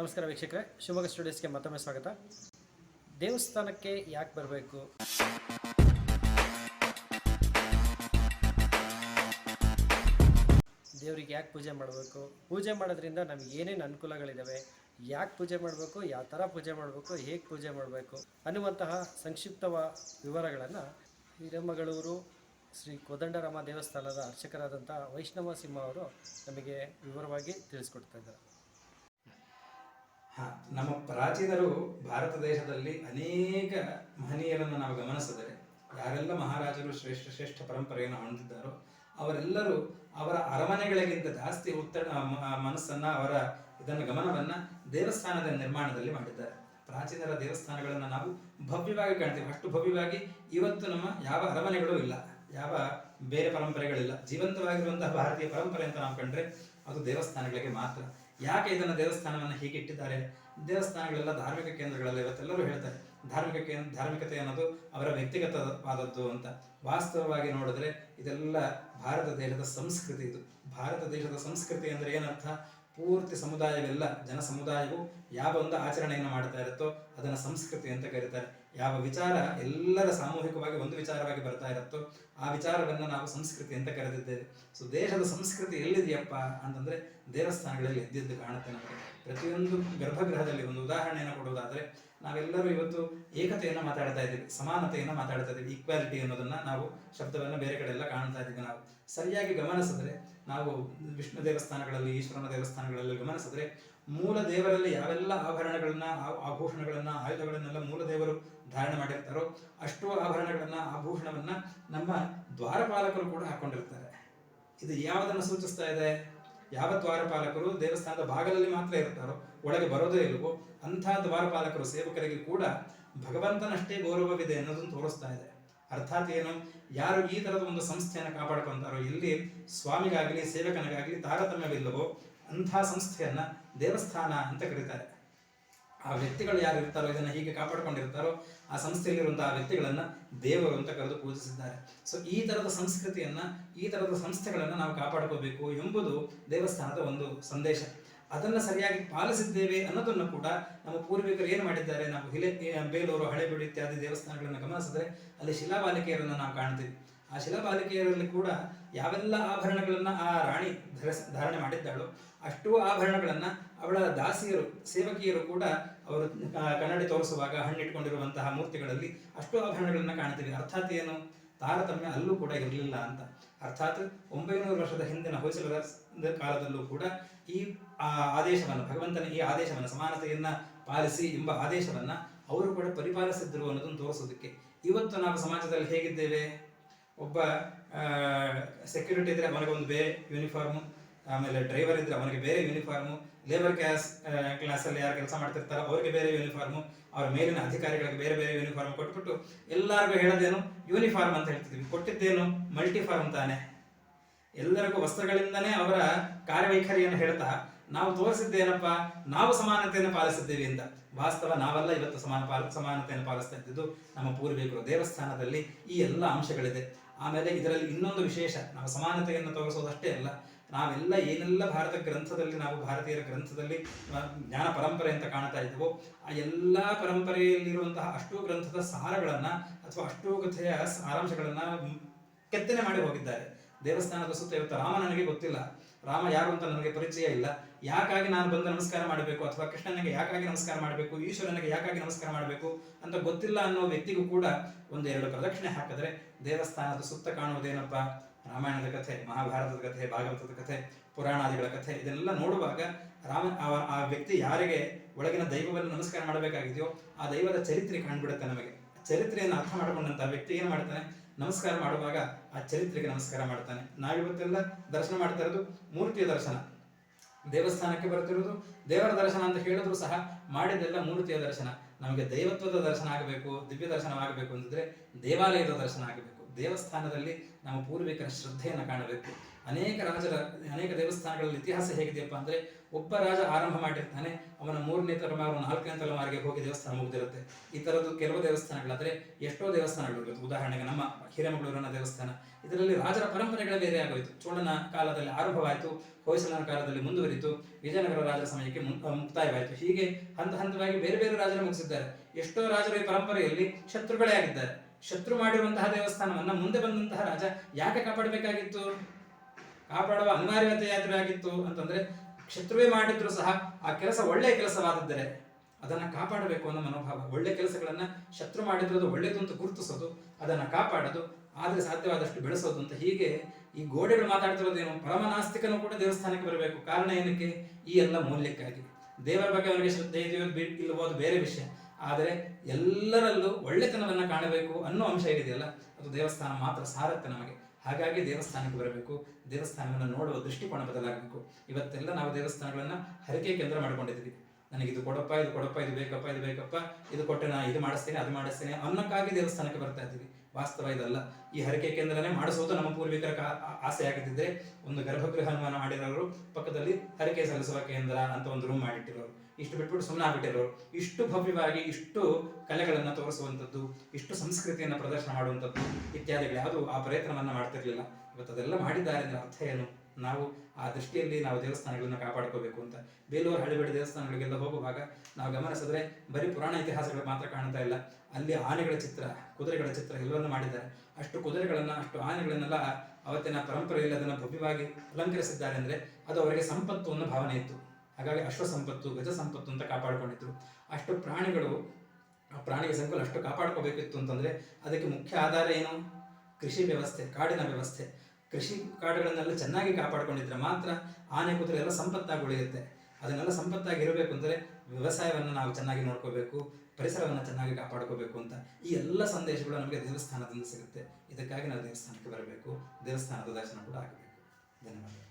ನಮಸ್ಕಾರ ವೀಕ್ಷಕರೇ, ಶಿವಮೊಗ್ಗ ಸ್ಟುಡಿಯೋಸ್ಗೆ ಮತ್ತೊಮ್ಮೆ ಸ್ವಾಗತ. ದೇವಸ್ಥಾನಕ್ಕೆ ಯಾಕೆ ಬರಬೇಕು? ದೇವರಿಗೆ ಯಾಕೆ ಪೂಜೆ ಮಾಡಬೇಕು? ಪೂಜೆ ಮಾಡೋದ್ರಿಂದ ನಮ್ಗೆ ಏನೇನು ಅನುಕೂಲಗಳಿದ್ದಾವೆ ಯಾಕೆ ಪೂಜೆ ಮಾಡಬೇಕು? ಯಾವ ಥರ ಪೂಜೆ ಮಾಡಬೇಕು? ಹೇಗೆ ಪೂಜೆ ಮಾಡಬೇಕು? ಅನ್ನುವಂತಹ ಸಂಕ್ಷಿಪ್ತವ ವಿವರಗಳನ್ನು ಹಿರೇಮಗಳೂರು ಶ್ರೀ ಕೋದಂಡರಾಮ ದೇವಸ್ಥಾನದ ಅರ್ಚಕರಾದಂಥ ವೈಷ್ಣವ ಸಿಂಹ ಅವರು ನಮಗೆ ವಿವರವಾಗಿ ತಿಳಿಸ್ಕೊಡ್ತಾ ಇದ್ದಾರೆ. ನಮ್ಮ ಪ್ರಾಚೀನರು ಭಾರತ ದೇಶದಲ್ಲಿ ಅನೇಕ ಮಹನೀಯರನ್ನು ನಾವು ಗಮನಿಸಿದರೆ, ಯಾರೆಲ್ಲ ಮಹಾರಾಜರು ಶ್ರೇಷ್ಠ ಶ್ರೇಷ್ಠ ಪರಂಪರೆಯನ್ನು ಹೊಂದಿದ್ದಾರೋ, ಅವರೆಲ್ಲರೂ ಅವರ ಅರಮನೆಗಳಿಗಿಂತ ಜಾಸ್ತಿ ಉತ್ತರ ಮನಸ್ಸನ್ನ, ಅವರ ಇದನ್ನು, ಗಮನವನ್ನ ದೇವಸ್ಥಾನದ ನಿರ್ಮಾಣದಲ್ಲಿ ಮಾಡಿದ್ದಾರೆ. ಪ್ರಾಚೀನರ ದೇವಸ್ಥಾನಗಳನ್ನು ನಾವು ಭವ್ಯವಾಗಿ ಕಾಣ್ತೀವಿ. ಅಷ್ಟು ಭವ್ಯವಾಗಿ ಇವತ್ತು ನಮ್ಮ ಯಾವ ಅರಮನೆಗಳು ಇಲ್ಲ. ಯಾವ ಬೇರೆ ಪರಂಪರೆಗಳಿಲ್ಲ. ಜೀವಂತವಾಗಿರುವಂತಹ ಭಾರತೀಯ ಪರಂಪರೆ ಅಂತ ನಾವು ಕಂಡ್ರೆ ಅದು ದೇವಸ್ಥಾನಗಳಿಗೆ ಮಾತ್ರ. ಯಾಕೆ ಇದನ್ನು ದೇವಸ್ಥಾನವನ್ನು ಹೀಗೆ ಇಟ್ಟಿದ್ದಾರೆ ದೇವಸ್ಥಾನಗಳೆಲ್ಲ ಧಾರ್ಮಿಕ ಕೇಂದ್ರಗಳೆಲ್ಲ ಇವತ್ತೆಲ್ಲರೂ ಹೇಳ್ತಾರೆ, ಧಾರ್ಮಿಕ ಕೇಂದ್ರ ಧಾರ್ಮಿಕತೆ ಅನ್ನೋದು ಅವರ ವ್ಯಕ್ತಿಗತವಾದದ್ದು ಅಂತ. ವಾಸ್ತವವಾಗಿ ನೋಡಿದ್ರೆ ಇದೆಲ್ಲ ಭಾರತ ದೇಶದ ಸಂಸ್ಕೃತಿ ಇದು. ಭಾರತ ದೇಶದ ಸಂಸ್ಕೃತಿ ಅಂದರೆ ಏನರ್ಥ? ಪೂರ್ತಿ ಸಮುದಾಯವೆಲ್ಲ, ಜನ ಸಮುದಾಯವು ಯಾವ ಒಂದು ಆಚರಣೆಯನ್ನು ಮಾಡ್ತಾ ಇರುತ್ತೋ ಅದನ್ನು ಸಂಸ್ಕೃತಿ ಅಂತ ಕರೀತಾರೆ. ಯಾವ ವಿಚಾರ ಎಲ್ಲರ ಸಾಮೂಹಿಕವಾಗಿ ಒಂದು ವಿಚಾರವಾಗಿ ಬರ್ತಾ ಇರುತ್ತೋ ಆ ವಿಚಾರವನ್ನು ನಾವು ಸಂಸ್ಕೃತಿ ಅಂತ ಕರೆದಿದ್ದೇವೆ. ಸೊ ದೇಶದ ಸಂಸ್ಕೃತಿ ಎಲ್ಲಿದೆಯಪ್ಪ ಅಂತಂದ್ರೆ ದೇವಸ್ಥಾನಗಳಲ್ಲಿ ಎದ್ದಿದ್ದು ಕಾಣುತ್ತೆ ನಮಗೆ. ಪ್ರತಿಯೊಂದು ಗರ್ಭಗೃಹದಲ್ಲಿ ಒಂದು ಉದಾಹರಣೆಯನ್ನು ಕೊಡುವುದಾದ್ರೆ ನಾವೆಲ್ಲರೂ ಇವತ್ತು ಏಕತೆಯನ್ನು ಮಾತಾಡ್ತಾ ಇದ್ದೀವಿ, ಸಮಾನತೆಯನ್ನು ಮಾತಾಡ್ತಾ ಇದ್ದೀವಿ ಈಕ್ವಾಲಿಟಿ ಅನ್ನೋದನ್ನ ನಾವು ಶಬ್ದವನ್ನು ಬೇರೆ ಕಡೆ ಎಲ್ಲ ಕಾಣ್ತಾ ಇದ್ದೀವಿ ನಾವು. ಸರಿಯಾಗಿ ಗಮನಿಸಿದ್ರೆ ನಾವು ವಿಷ್ಣು ದೇವಸ್ಥಾನಗಳಲ್ಲಿ, ಈಶ್ವರನ ದೇವಸ್ಥಾನಗಳಲ್ಲಿ ಗಮನಿಸಿದ್ರೆ ಮೂಲ ದೇವರಲ್ಲಿ ಯಾವೆಲ್ಲ ಆಭರಣಗಳನ್ನ ಆಭೂಷಣಗಳನ್ನ, ಆಯುಧಗಳನ್ನೆಲ್ಲ ಮೂಲ ದೇವರು ಧಾರಣ ಮಾಡಿರ್ತಾರೋ ಅಷ್ಟು ಆಭರಣಗಳನ್ನ, ಆಭೂಷಣವನ್ನ ನಮ್ಮ ದ್ವಾರಪಾಲಕರು ಕೂಡ ಹಾಕೊಂಡಿರ್ತಾರೆ. ಇದು ಯಾವುದನ್ನು ಸೂಚಿಸ್ತಾ ಇದೆ? ಯಾವ ದ್ವಾರಪಾಲಕರು ದೇವಸ್ಥಾನದ ಭಾಗದಲ್ಲಿ ಮಾತ್ರ ಇರ್ತಾರೋ, ಒಳಗೆ ಬರೋದೇ ಇಲ್ವೋ, ಅಂಥ ದ್ವಾರಪಾಲಕರು ಸೇವಕರಿಗೆ ಕೂಡ ಭಗವಂತನಷ್ಟೇ ಗೌರವವಿದೆ ಅನ್ನೋದನ್ನು ತೋರಿಸ್ತಾ ಇದೆ. ಅರ್ಥಾತ್ ಏನು? ಯಾರು ಈ ತರದ ಒಂದು ಸಂಸ್ಥೆಯನ್ನು ಕಾಪಾಡ್ಕೊಂತಾರೋ, ಇಲ್ಲಿ ಸ್ವಾಮಿಗಾಗಲಿ, ಸೇವಕನಿಗಾಗಲಿ ತಾರತಮ್ಯವಿಲ್ಲವೋ ಅಂಥ ಸಂಸ್ಥೆಯನ್ನ ದೇವಸ್ಥಾನ ಅಂತ ಕರೀತಾರೆ. ಆ ವ್ಯಕ್ತಿಗಳು ಯಾರು ಇರ್ತಾರೋ, ಇದನ್ನ ಹೀಗೆ ಕಾಪಾಡಿಕೊಂಡಿರ್ತಾರೋ, ಆ ಸಂಸ್ಥೆಯಲ್ಲಿರುವಂತಹ ವ್ಯಕ್ತಿಗಳನ್ನ ದೇವರು ಅಂತ ಕರೆದು ಪೂಜಿಸಿದ್ದಾರೆ. ಸೊ ಈ ತರದ ಸಂಸ್ಕೃತಿಯನ್ನ, ಈ ತರದ ಸಂಸ್ಥೆಗಳನ್ನ ನಾವು ಕಾಪಾಡ್ಕೋಬೇಕು ಎಂಬುದು ದೇವಸ್ಥಾನದ ಒಂದು ಸಂದೇಶ. ಅದನ್ನ ಸರಿಯಾಗಿ ಪಾಲಿಸಿದ್ದೇವೆ ಅನ್ನೋದನ್ನು ಕೂಡ ನಮ್ಮ ಪೂರ್ವಿಕರು ಏನು ಮಾಡಿದ್ದಾರೆ, ನಾವು ಹಿಲೆ ಬೇಲೂರು, ಹಳೆಬೀಡು ಇತ್ಯಾದಿ ದೇವಸ್ಥಾನಗಳನ್ನು ಗಮನಿಸಿದ್ರೆ, ಅಲ್ಲಿ ಶಿಲಾಬಾಲಿಕೆಯರನ್ನು ನಾವು ಕಾಣ್ತೀವಿ. ಆ ಶಿಲಾಬಾಲಿಕೆಯರಲ್ಲಿ ಕೂಡ ಯಾವೆಲ್ಲ ಆಭರಣಗಳನ್ನು ಆ ರಾಣಿ ಧರಿಸ ಧಾರಣೆ ಮಾಡಿದ್ದಾಳೋ ಅಷ್ಟು ಆಭರಣಗಳನ್ನು ಅವಳ ದಾಸಿಯರು, ಸೇವಕಿಯರು ಕೂಡ ಅವರು ಕನ್ನಡಿ ತೋರಿಸುವಾಗ ಹಣ್ಣಿಟ್ಕೊಂಡಿರುವಂತಹ ಮೂರ್ತಿಗಳಲ್ಲಿ ಅಷ್ಟು ಆಭರಣಗಳನ್ನು ಕಾಣ್ತೀವಿ. ಅರ್ಥಾತ್ ಏನು? ತಾರತಮ್ಯ ಅಲ್ಲೂ ಕೂಡ ಇರಲಿಲ್ಲ ಅಂತ. ಅರ್ಥಾತ್ ಒಂಬೈನೂರು ವರ್ಷದ ಹಿಂದಿನ ಹೊಯ್ಸಳರ ಕಾಲದಲ್ಲೂ ಕೂಡ ಈ ಆದೇಶವನ್ನು, ಭಗವಂತನ ಈ ಆದೇಶವನ್ನು, ಸಮಾನತೆಯನ್ನ ಪಾಲಿಸಿ ಎಂಬ ಆದೇಶವನ್ನ ಅವರು ಕೂಡ ಪರಿಪಾಲಿಸಿದ್ರು ಅನ್ನೋದನ್ನು ತೋರಿಸೋದಕ್ಕೆ. ಇವತ್ತು ನಾವು ಸಮಾಜದಲ್ಲಿ ಹೇಗಿದ್ದೇವೆ? ಒಬ್ಬ ಸೆಕ್ಯೂರಿಟಿ ಇದ್ದರೆ ಅವನಿಗೆ ಒಂದು ಬೇರೆ ಯೂನಿಫಾರ್ಮು ಆಮೇಲೆ ಡ್ರೈವರ್ ಇದ್ದರೆ ಅವನಿಗೆ ಬೇರೆ ಯೂನಿಫಾರ್ಮು ಲೇಬರ್ ಕ್ಲಾಸ್ ಕ್ಲಾಸಲ್ಲಿ ಯಾರು ಕೆಲಸ ಮಾಡ್ತಿರ್ತಾರೋ ಅವರಿಗೆ ಬೇರೆ ಯೂನಿಫಾರ್ಮು ಅವ್ರ ಮೇಲಿನ ಅಧಿಕಾರಿಗಳಿಗೆ ಬೇರೆ ಬೇರೆ ಯೂನಿಫಾರ್ಮ್ ಕೊಟ್ಬಿಟ್ಟು ಎಲ್ಲರಿಗೂ ಹೇಳೋದೇನು ಯೂನಿಫಾರ್ಮ್ ಅಂತ ಹೇಳ್ತಿದ್ವಿ. ಕೊಟ್ಟಿದ್ದೇನು ಮಲ್ಟಿಫಾರ್ಮ್ ತಾನೆ. ಎಲ್ಲರಿಗೂ ವಸ್ತ್ರಗಳಿಂದನೇ ಅವರ ಕಾರ್ಯವೈಖರಿಯನ್ನು ಹೇಳ್ತಾ, ನಾವು ತೋರಿಸಿದ್ದೇನಪ್ಪ, ನಾವು ಸಮಾನತೆಯನ್ನು ಪಾಲಿಸಿದ್ದೇವೆ ಅಂತ. ವಾಸ್ತವ ನಾವೆಲ್ಲ, ಇವತ್ತು ಸಮಾನ ಪಾಲ ಸಮಾನತೆಯನ್ನು ಪಾಲಿಸ್ತಾ ಇದ್ದಿದ್ದು ನಮ್ಮ ಪೂರ್ವಿಕರು ದೇವಸ್ಥಾನದಲ್ಲಿ ಈ ಎಲ್ಲ ಅಂಶಗಳಿದೆ. ಆಮೇಲೆ ಇದರಲ್ಲಿ ಇನ್ನೊಂದು ವಿಶೇಷ, ನಾವು ಸಮಾನತೆಯನ್ನು ತೋರಿಸೋದಷ್ಟೇ ಅಲ್ಲ, ನಾವೆಲ್ಲ ಏನೆಲ್ಲ ಭಾರತ ಗ್ರಂಥದಲ್ಲಿ, ನಾವು ಭಾರತೀಯರ ಗ್ರಂಥದಲ್ಲಿ ಜ್ಞಾನ ಪರಂಪರೆ ಅಂತ ಕಾಣ್ತಾ ಇದ್ವೋ, ಆ ಎಲ್ಲ ಪರಂಪರೆಯಲ್ಲಿರುವಂತಹ ಅಷ್ಟು ಗ್ರಂಥದ ಸಾರಗಳನ್ನು ಅಥವಾ ಅಷ್ಟು ಕಥೆಯ ಸಾರಾಂಶಗಳನ್ನು ಕೆತ್ತನೆ ಮಾಡಿ ಹೋಗಿದ್ದಾರೆ. ದೇವಸ್ಥಾನದ ಸುತ್ತ ಇವತ್ತು ರಾಮ ನನಗೆ ಗೊತ್ತಿಲ್ಲ. ರಾಮ ಯಾರು ಅಂತ ನನಗೆ ಪರಿಚಯ ಇಲ್ಲ. ಯಾಕಾಗಿ ನಾನು ಬಂದು ನಮಸ್ಕಾರ ಮಾಡಬೇಕು? ಅಥವಾ ಕೃಷ್ಣನಿಗೆ ಯಾಕಾಗಿ ನಮಸ್ಕಾರ ಮಾಡಬೇಕು? ಈಶ್ವರನಿಗೆ ಯಾಕಾಗಿ ನಮಸ್ಕಾರ ಮಾಡಬೇಕು? ಅಂತ ಗೊತ್ತಿಲ್ಲ ಅನ್ನೋ ವ್ಯಕ್ತಿಗೂ ಕೂಡ ಒಂದೆರಡು ಪ್ರದಕ್ಷಿಣೆ ಹಾಕಿದ್ರೆ ದೇವಸ್ಥಾನದ ಸುತ್ತ ಕಾಣುವುದೇನಪ್ಪ? ರಾಮಾಯಣದ ಕಥೆ, ಮಹಾಭಾರತದ ಕಥೆ, ಭಾಗವತದ ಕಥೆ, ಪುರಾಣಾದಿಗಳ ಕಥೆ ಇದೆಲ್ಲ ನೋಡುವಾಗ ರಾಮ, ಆ- ಆ ವ್ಯಕ್ತಿ ಯಾರಿಗೆ ಒಳಗಿನ ದೈವವನ್ನು ನಮಸ್ಕಾರ ಮಾಡಬೇಕಾಗಿದೆಯೋ ಆ ದೈವದ ಚರಿತ್ರೆ ಕಾಣ್ಬಿಡುತ್ತೆ ನಮಗೆ. ಚರಿತ್ರೆಯನ್ನು ಅರ್ಥ ಮಾಡಿಕೊಂಡಂತ ವ್ಯಕ್ತಿ ಏನು ಮಾಡ್ತಾನೆ? ನಮಸ್ಕಾರ ಮಾಡುವಾಗ ಆ ಚರಿತ್ರೆಗೆ ನಮಸ್ಕಾರ ಮಾಡ್ತಾನೆ. ನಾವಿವತ್ತೆಲ್ಲ ದರ್ಶನ ಮಾಡ್ತಾ ಇರೋದು ಮೂರ್ತಿಯ ದರ್ಶನ. ದೇವಸ್ಥಾನಕ್ಕೆ ಬರ್ತಿರೋದು ದೇವರ ದರ್ಶನ ಅಂತ ಹೇಳಿದ್ರು ಸಹ ಮಾಡಿದೆಲ್ಲ ಮೂರ್ತಿಯ ದರ್ಶನ. ನಮಗೆ ದೈವತ್ವದ ದರ್ಶನ ಆಗಬೇಕು, ದಿವ್ಯ ದರ್ಶನವಾಗಬೇಕು ಅಂತಂದ್ರೆ ದೇವಾಲಯದ ದರ್ಶನ ಆಗಬೇಕು. ದೇವಸ್ಥಾನದಲ್ಲಿ ನಮ್ಮ ಪೂರ್ವಿಕರ ಶ್ರದ್ಧೆಯನ್ನು ಕಾಣಬೇಕು. ಅನೇಕ ರಾಜರ, ಅನೇಕ ದೇವಸ್ಥಾನಗಳಲ್ಲಿ ಇತಿಹಾಸ ಹೇಗಿದೆಯಪ್ಪ ಅಂದ್ರೆ ಒಬ್ಬ ರಾಜ ಆರಂಭ ಮಾಡಿರ್ತಾನೆ, ಅವನ ಮೂರನೇ ತಲೆಮಾರು ನಾಲ್ಕನೇ ತಲೆಮಾರಿಗೆ ಹೋಗಿ ದೇವಸ್ಥಾನ ಮುಗಿದಿರುತ್ತೆ. ಈ ಥರದ್ದು ಕೆಲವು ದೇವಸ್ಥಾನಗಳಾದರೆ ಎಷ್ಟೋ ದೇವಸ್ಥಾನಗಳು ಉದಾಹರಣೆಗೆ ನಮ್ಮ ಹಿರೇಮಗಳೂರಿನ ದೇವಸ್ಥಾನ. ಇದರಲ್ಲಿ ರಾಜರ ಪರಂಪರೆಗಳೇ ಬೇರೆ ಆಗೋಯ್ತು. ಚೋಳನ ಕಾಲದಲ್ಲಿ ಆರಂಭವಾಯಿತು, ಹೊಯ್ಸಳನ ಕಾಲದಲ್ಲಿ ಮುಂದುವರಿತು, ವಿಜಯನಗರ ರಾಜರ ಸಮಯಕ್ಕೆ ಮುಕ್ತಾಯವಾಯಿತು. ಹೀಗೆ ಹಂತ ಹಂತವಾಗಿ ಬೇರೆ ಬೇರೆ ರಾಜರು ಮುಗಿಸಿದ್ದಾರೆ. ಎಷ್ಟೋ ರಾಜರು ಈ ಪರಂಪರೆಯಲ್ಲಿ ಶತ್ರುಗಳೇ ಆಗಿದ್ದಾರೆ. ಶತ್ರು ಮಾಡಿರುವಂತಹ ದೇವಸ್ಥಾನವನ್ನ ಮುಂದೆ ಬಂದಂತಹ ರಾಜ ಯಾಕೆ ಕಾಪಾಡಬೇಕಾಗಿತ್ತು? ಕಾಪಾಡುವ ಅನಿವಾರ್ಯತೆ ಯಾತ್ರೆ ಆಗಿತ್ತು ಅಂತಂದ್ರೆ ಶತ್ರುವೇ ಮಾಡಿದ್ರು ಸಹ ಆ ಕೆಲಸ ಒಳ್ಳೆಯ ಕೆಲಸವಾದದ್ದರೆ ಅದನ್ನ ಕಾಪಾಡಬೇಕು ಅನ್ನೋ ಮನೋಭಾವ. ಒಳ್ಳೆ ಕೆಲಸಗಳನ್ನ ಶತ್ರು ಮಾಡಿದ್ರು ಅದು ಒಳ್ಳೇದು ಅಂತ ಗುರುತಿಸೋದು, ಅದನ್ನ ಕಾಪಾಡೋದು, ಆದರೆ ಸಾಧ್ಯವಾದಷ್ಟು ಬೆಳೆಸೋದು ಅಂತ ಹೀಗೆ ಈ ಗೋಡೆಗಳು ಮಾತಾಡ್ತಿರೋದೇನು? ಪರಮನಾಸ್ತಿಕನು ಕೂಡ ದೇವಸ್ಥಾನಕ್ಕೆ ಬರಬೇಕು. ಕಾರಣ ಏನಕ್ಕೆ? ಈ ಎಲ್ಲ ಮೌಲ್ಯಕ್ಕಾಗಿ. ದೇವರ ಬಗ್ಗೆ ಅವರಿಗೆ ಶ್ರದ್ಧೆ ಇದೆಯೋ ಇಲ್ಲವೋ ಅದು ಬೇರೆ ವಿಷಯ. ಆದರೆ ಎಲ್ಲರಲ್ಲೂ ಒಳ್ಳೆತನವನ್ನು ಕಾಣಬೇಕು ಅನ್ನೋ ಅಂಶ ಏನಿದೆಯಲ್ಲ, ಅದು ದೇವಸ್ಥಾನ ಮಾತ್ರ ಸಾರತ್ತೆ ನಮಗೆ. ಹಾಗಾಗಿ ದೇವಸ್ಥಾನಕ್ಕೆ ಬರಬೇಕು. ದೇವಸ್ಥಾನವನ್ನು ನೋಡುವ ದೃಷ್ಟಿಕೋನ ಬದಲಾಗಬೇಕು. ಇವತ್ತೆಲ್ಲ ನಾವು ದೇವಸ್ಥಾನಗಳನ್ನ ಹರಕೆ ಕೇಂದ್ರ ಮಾಡ್ಕೊಂಡಿದ್ದೀವಿ. ನನಗೆ ಇದು ಕೊಡಪ್ಪ ಇದು ಕೊಡಪ್ಪ, ಇದು ಬೇಕಪ್ಪ ಇದು ಬೇಕಪ್ಪ, ಇದು ಕೊಟ್ಟೆ ನಾ ಇದು ಮಾಡಿಸ್ತೇನೆ, ಅದು ಮಾಡಿಸ್ತೇನೆ ಅನ್ನಕ್ಕಾಗಿ ದೇವಸ್ಥಾನಕ್ಕೆ ಬರ್ತಾ ಇದ್ದೀವಿ. ವಾಸ್ತವ ಇದಲ್ಲ. ಈ ಹರಕೆ ಕೇಂದ್ರನೇ ಮಾಡಿಸೋದು ನಮ್ಮ ಪೂರ್ವಿಕರ ಆಸೆ ಆಗಿದ್ದಿದ್ರೆ ಒಂದು ಗರ್ಭಗೃಹವನ್ನು ಮಾಡಿರೋರು ಪಕ್ಕದಲ್ಲಿ ಹರಕೆ ಸಲ್ಲಿಸುವ ಕೇಂದ್ರ ಅಂತ ಒಂದು ರೂಮ್ ಮಾಡಿಟ್ಟಿರೋರು. ಇಷ್ಟು ಬಿಟ್ಬಿಟ್ಟು ಸುಮ್ಮನೆ ಆಗ್ಬಿಟ್ಟಿರೋರು. ಇಷ್ಟು ಭವ್ಯವಾಗಿ ಇಷ್ಟು ಕಲೆಗಳನ್ನು ತೋರಿಸುವಂಥದ್ದು, ಇಷ್ಟು ಸಂಸ್ಕೃತಿಯನ್ನು ಪ್ರದರ್ಶನ ಮಾಡುವಂಥದ್ದು ಇತ್ಯಾದಿಗಳು ಯಾವುದು ಆ ಪ್ರಯತ್ನವನ್ನ ಮಾಡ್ತಿರ್ಲಿಲ್ಲ. ಇವತ್ತು ಅದೆಲ್ಲ ಮಾಡಿದ್ದಾರೆ ಅಂದ್ರೆ ಅರ್ಥ ಏನು? ನಾವು ಆ ದೃಷ್ಟಿಯಲ್ಲಿ ನಾವು ದೇವಸ್ಥಾನಗಳನ್ನು ಕಾಪಾಡ್ಕೋಬೇಕು ಅಂತ. ಬೇಲೂರು ಹಳ್ಳಿಬೇಡ ದೇವಸ್ಥಾನಗಳಿಗೆಲ್ಲ ಹೋಗುವಾಗ ನಾವು ಗಮನಿಸಿದ್ರೆ ಬರೀ ಪುರಾಣ ಇತಿಹಾಸಗಳು ಮಾತ್ರ ಕಾಣ್ತಾ ಇಲ್ಲ. ಅಲ್ಲಿ ಆನೆಗಳ ಚಿತ್ರ, ಕುದುರೆಗಳ ಚಿತ್ರ ಎಲ್ಲವನ್ನು ಮಾಡಿದ್ದಾರೆ. ಅಷ್ಟು ಕುದುರೆಗಳನ್ನ, ಅಷ್ಟು ಆನೆಗಳನ್ನೆಲ್ಲ ಅವತ್ತಿನ ಪರಂಪರೆಯಲ್ಲಿ ಅದನ್ನು ಭವ್ಯವಾಗಿ ಅಲಂಕರಿಸಿದ್ದಾರೆ ಅಂದ್ರೆ ಅದು ಅವರಿಗೆ ಸಂಪತ್ತು ಅನ್ನೋ ಭಾವನೆ ಇತ್ತು. ಹಾಗಾಗಿ ಅಶ್ವ ಸಂಪತ್ತು, ಗಜ ಸಂಪತ್ತು ಅಂತ ಕಾಪಾಡಿಕೊಂಡಿದ್ರು. ಅಷ್ಟು ಪ್ರಾಣಿಗಳು, ಆ ಪ್ರಾಣಿಯ ಸಂಕುಲ ಅಷ್ಟು ಕಾಪಾಡ್ಕೋಬೇಕಿತ್ತು ಅಂತಂದ್ರೆ ಅದಕ್ಕೆ ಮುಖ್ಯ ಆಧಾರ ಏನು? ಕೃಷಿ ವ್ಯವಸ್ಥೆ, ಕಾಡಿನ ವ್ಯವಸ್ಥೆ. ಕೃಷಿ ಕಾಡುಗಳನ್ನೆಲ್ಲ ಚೆನ್ನಾಗಿ ಕಾಪಾಡ್ಕೊಂಡಿದ್ರೆ ಮಾತ್ರ ಆನೆ ಕುದುರೆ ಎಲ್ಲ ಸಂಪತ್ತಾಗಿ ಉಳಿಯುತ್ತೆ. ಅದನ್ನೆಲ್ಲ ಸಂಪತ್ತಾಗಿ ಇರಬೇಕು ಅಂದರೆ ವ್ಯವಸಾಯವನ್ನು ನಾವು ಚೆನ್ನಾಗಿ ನೋಡ್ಕೋಬೇಕು, ಪರಿಸರವನ್ನು ಚೆನ್ನಾಗಿ ಕಾಪಾಡ್ಕೋಬೇಕು ಅಂತ ಈ ಎಲ್ಲ ಸಂದೇಶಗಳು ನಮಗೆ ದೇವಸ್ಥಾನದಿಂದ ಸಿಗುತ್ತೆ. ಇದಕ್ಕಾಗಿ ನಾವು ದೇವಸ್ಥಾನಕ್ಕೆ ಬರಬೇಕು. ದೇವಸ್ಥಾನದ ದರ್ಶನ ಕೂಡ ಆಗಬೇಕು. ಧನ್ಯವಾದ